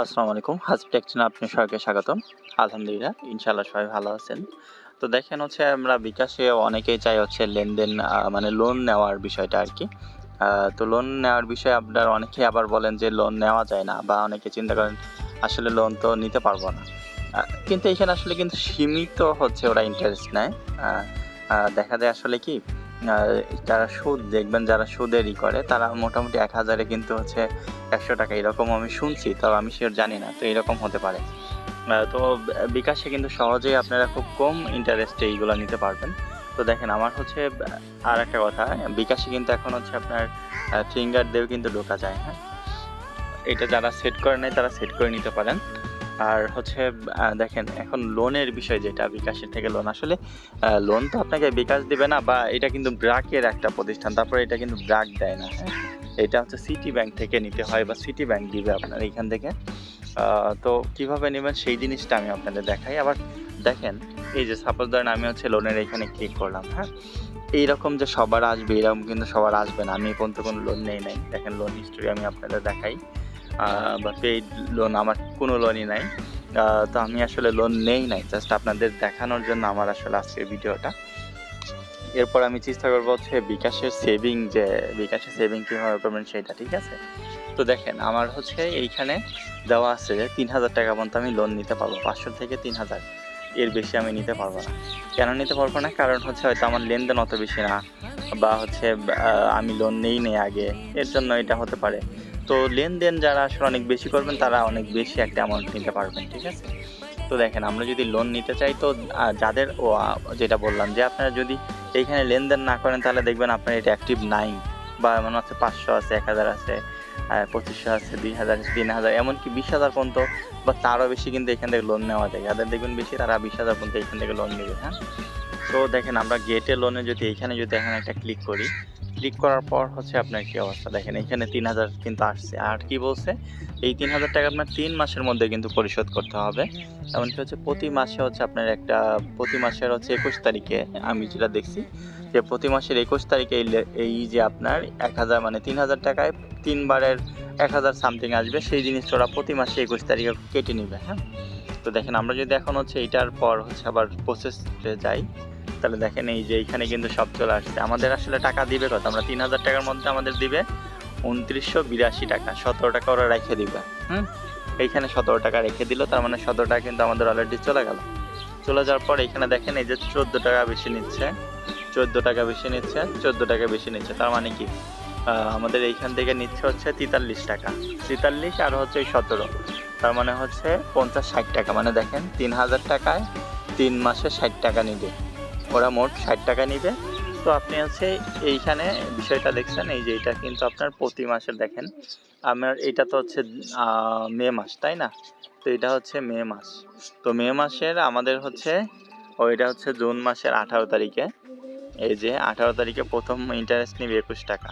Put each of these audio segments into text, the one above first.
আসসালামু আলাইকুম Hasib take channel আপনি সবাইকে স্বাগতম। আলহামদুলিল্লাহ, ইনশাআল্লাহ সবাই ভালো আছেন। তো দেখেন হচ্ছে আমরা বিকাশে অনেকেই চাই হচ্ছে লেনদেন মানে লোন নেওয়ার বিষয়টা আর কি। তো লোন নেওয়ার বিষয়ে আপনার অনেকেই আবার বলেন যে লোন নেওয়া যায় না বা অনেকে চিন্তা করেন আসলে লোন তো নিতে পারব না। কিন্তু এখানে আসলে কিন্তু সীমিত হচ্ছে ওরা ইন্টারেস্ট নেয়। দেখা যায় আসলে কি যারা সুদ দেখবেন, যারা সুদেরই করে, তারা মোটামুটি এক হাজারে কিন্তু হচ্ছে একশো টাকা। এরকম আমি শুনছি, তবে আমি শিওর জানি না, তো এরকম হতে পারে। তো বিকাশে কিন্তু সহজেই আপনারা খুব কম ইন্টারেস্টে এইগুলো নিতে পারবেন। তো দেখেন, আমার হচ্ছে আর একটা কথা, বিকাশে কিন্তু এখন হচ্ছে আপনার ফিঙ্গার দিয়েও কিন্তু ঢোকা যায় হ্যাঁ? এটা যারা সেট করে নেয় তারা সেট করে নিতে পারেন। আর হচ্ছে দেখেন, এখন লোনের বিষয় যেটা, বিকাশের থেকে লোন আসলে লোন তো আপনাকে বিকাশ দিবে না, বা এটা কিন্তু ব্রাকের একটা প্রতিষ্ঠান, তারপরে এটা কিন্তু ব্রাক দেয় না হ্যাঁ? এটা হচ্ছে সিটি ব্যাংক থেকে নিতে হয়, বা সিটি ব্যাংক দিবে আপনার এখান থেকে। তো কীভাবে নেবেন, সেই জিনিসটা আমি আপনাদের দেখাই। আবার দেখেন, এই যে সাপোজ ধরেন আমি হচ্ছে লোনের এখানে ক্লিক করলাম হ্যাঁ? এইরকম যে সবার আসবে, এরকম কিন্তু সবার আসবে না। আমি এই পর্যন্ত কোনো লোন নেই নাই। দেখেন লোন হিস্টোরি আমি আপনাদের দেখাই। বা পেইড লোন আমার কোনো লোনই নাই। তো আমি আসলে লোন নেই নাই জাস্ট আপনাদের দেখানোর জন্য আমার আসলে আজকের ভিডিওটা। এরপর আমি চেষ্টা করব হচ্ছে বিকাশের সেভিং যে, বিকাশের সেভিং কীভাবে করবেন সেটা, ঠিক আছে? তো দেখেন, আমার হচ্ছে এইখানে দেওয়া আছে যে তিন হাজার টাকা পর্যন্ত আমি লোন নিতে পারব। পাঁচশো থেকে তিন হাজার। এর বেশি আমি নিতে পারব না। কেন নিতে পারব না? কারণ হচ্ছে হয়তো আমার লেনদেন অত বেশি না, বা হচ্ছে আমি লোন নেই নেই আগে। এর জন্য এটা হতে পারে। তো লেনদেন যারা আসলে অনেক বেশি করবেন, তারা অনেক বেশি একটা অ্যামাউন্ট নিতে পারবেন, ঠিক আছে? তো দেখেন, আমরা যদি লোন নিতে চাই, তো যাদের, ও যেটা বললাম যে আপনারা যদি এইখানে লেনদেন না করেন, তাহলে দেখবেন আপনার এটা অ্যাক্টিভ নাই। বা মনে হচ্ছে পাঁচশো আছে, এক হাজার আছে পঁচিশশো আছে, দুই হাজার আছে, তিন হাজার, এমনকি বিশ হাজার পর্যন্ত, বা তারও বেশি কিন্তু এখান থেকে লোন নেওয়া যায়। যাদের দেখবেন বেশি, তারা বিশ হাজার পর্যন্ত এখান থেকে লোন নেবে হ্যাঁ? তো দেখেন, আমরা গেটে লোনে যদি, এইখানে যদি এখানে একটা ক্লিক করি ক্লিক করার পর হচ্ছে আপনার কি অবস্থা? দেখেন, এখানে তিন হাজার কিন্তু আসছে। আর কি বলছে? এই তিন হাজার টাকা আপনার তিন মাসের মধ্যে কিন্তু পরিশোধ করতে হবে। এমনকি হচ্ছে প্রতি মাসে হচ্ছে আপনার একটা, প্রতি মাসের হচ্ছে একুশ তারিখে আমি যেটা দেখছি, যে প্রতি মাসের একুশ তারিখে এই যে আপনার এক হাজার মানে তিন হাজার টাকায় তিনবারের এক হাজার সামথিং আসবে, সেই জিনিসটা ওরা প্রতি মাসে একুশ তারিখে কেটে নেবে হ্যাঁ? তো দেখেন, আমরা যদি এখন হচ্ছে এইটার পর হচ্ছে আবার প্রসেসে যাই তাহলে দেখেন এই যে এইখানে কিন্তু সব চলে আসছে। আমাদের আসলে টাকা দিবে কত? আমরা তিন হাজার টাকার মধ্যে আমাদের দিবে উনত্রিশশো বিরাশি টাকা। সতেরো টাকা ওরা রেখে দিবে। হুম? এইখানে সতেরো টাকা রেখে দিল, তার মানে সতেরো টাকা কিন্তু আমাদের অলরেডি চলে গেল। চলে যাওয়ার পর এখানে দেখেন এই যে চোদ্দ টাকা বেশি নিচ্ছে। চোদ্দ টাকা বেশি নিচ্ছে, চোদ্দ টাকা বেশি নিচ্ছে। তার মানে কি? আমাদের এইখান থেকে নিচ্ছে হচ্ছে তেতাল্লিশ টাকা। তেতাল্লিশ আর হচ্ছে ওই সতেরো। তার মানে হচ্ছে পঞ্চাশ ষাট টাকা। মানে দেখেন তিন হাজার টাকায় তিন মাসে ষাট টাকা নিবে। ওরা মোট ষাট টাকা নিবে। তো আপনি হচ্ছে এইখানে বিষয়টা দেখছেন এই যে এটা কিন্তু আপনার প্রতি মাসে দেখেন। আমার এটা তো হচ্ছে মে মাস তাই না? তো এটা হচ্ছে মে মাস। তো মে মাসের আমাদের হচ্ছে ওইটা হচ্ছে জুন মাসের আঠারো তারিখে। এই যে আঠারো তারিখে প্রথম ইন্টারেস্ট নিবে একুশ টাকা।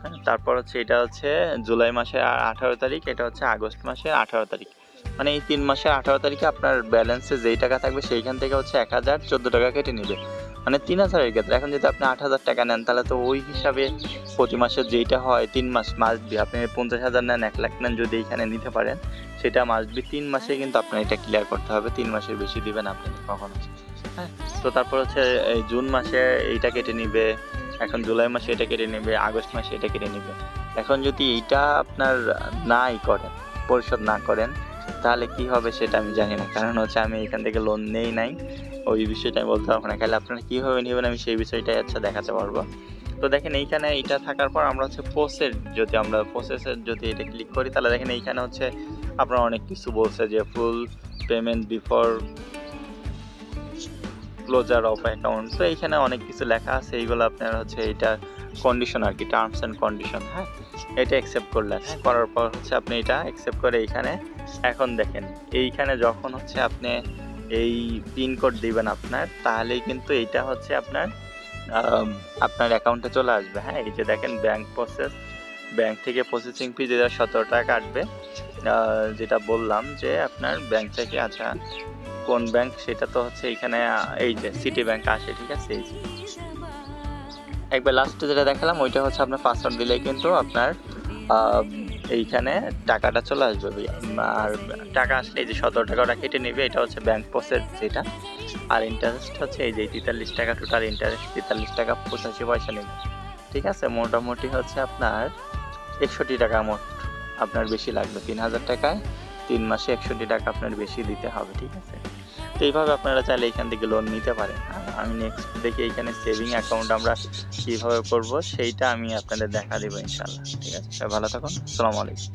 হ্যাঁ, তারপর হচ্ছে এটা হচ্ছে জুলাই মাসের আঠারো তারিখ এটা হচ্ছে আগস্ট মাসের আঠারো তারিখ। মানে এই তিন মাসের আঠারো তারিখে আপনার ব্যালেন্সে যেই টাকা থাকবে সেইখান থেকে হচ্ছে এক হাজার চোদ্দ টাকা কেটে নেবে। মানে তিন হাজারের ক্ষেত্রে। এখন যদি আপনি আট হাজার টাকা নেন, তাহলে তো ওই হিসাবে প্রতি মাসে যেইটা হয় তিন মাস মাস দিয়ে আপনি পঞ্চাশ হাজার নেন, এক লাখ নেন যদি এইখানে নিতে পারেন, সেটা মাস বি তিন মাসে কিন্তু আপনার এটা ক্লিয়ার করতে হবে। তিন মাসের বেশি দিবেন আপনি কখনো। হ্যাঁ? তো তারপর হচ্ছে এই জুন মাসে এইটা কেটে নিবে, এখন জুলাই মাসে এটা কেটে নেবে, আগস্ট মাসে এটা কেটে নেবে। এখন যদি এইটা আপনার নাই করেন, পরিশোধ না করেন তাহলে কি হবে সেটা আমি জানি না। কারণ হচ্ছে আমি এখান থেকে লোন নেই নাই। ওই বিষয়টা আমি বলতে পারব না। খালি আপনারা কীভাবে নেবেন আমি সেই বিষয়টাই আচ্ছা দেখাতে পারব। তো দেখেন এইখানে এটা থাকার পর আমরা হচ্ছে প্রসেস যদি আমরা প্রসেসের যদি এটা ক্লিক করি, তাহলে দেখেন এইখানে হচ্ছে আপনার অনেক কিছু বলছে যে full payment before closure of account তো এইখানে অনেক কিছু লেখা আছে। এইগুলো আপনার হচ্ছে এটা কন্ডিশন আর কি টার্মস অ্যান্ড কন্ডিশন হ্যাঁ? এটা অ্যাকসেপ্ট করলেন। হ্যাঁ করার পর হচ্ছে আপনি এটা অ্যাকসেপ্ট করে এইখানে এখন দেখেন। এইখানে যখন হচ্ছে আপনি এই পিনকোড দিবেন আপনার তাহলেই কিন্তু এইটা হচ্ছে আপনার আপনার অ্যাকাউন্টে চলে আসবে। হ্যাঁ এই যে দেখেন ব্যাংক প্রসেস ব্যাংক থেকে প্রসেসিং ফি যেটা সতেরো টাকা কাটবে যেটা বললাম যে আপনার ব্যাংক থেকে আচ্ছা কোন ব্যাংক সেটা তো হচ্ছে এখানে এই যে সিটি ব্যাংক আসে ঠিক আছে? এই যে। একবার লাস্টে যেটা দেখালাম, ওইটা হচ্ছে আপনার পাসওয়ার্ড দিলেই কিন্তু আপনার এইখানে টাকাটা চলে আসবে আর টাকা আসলে এই যে সতেরো টাকা ওরা কেটে নেবে, এটা হচ্ছে ব্যাংক প্রসেস যেটা। আর ইন্টারেস্ট হচ্ছে এই যে তেতাল্লিশ টাকা টোটাল ইন্টারেস্ট তেতাল্লিশ টাকা পঁচাশি পয়সা নেবে। ঠিক আছে? মোটামুটি হচ্ছে আপনার একষট্টি টাকা মোট আপনার বেশি লাগবে। তিন হাজার টাকায় তিন মাসে একষট্টি টাকা আপনার বেশি দিতে হবে, ঠিক আছে? তো এইভাবে আপনারা চাইলে এখান থেকে লোন নিতে পারেন। আমি নেক্সট দেখি এখানে সেভিং অ্যাকাউন্ট আমরা কীভাবে করব, সেইটা আমি আপনাদের দেখা দেবো ইনশাল্লাহ ঠিক আছে ভালো থাকুন, আসসালামু আলাইকুম।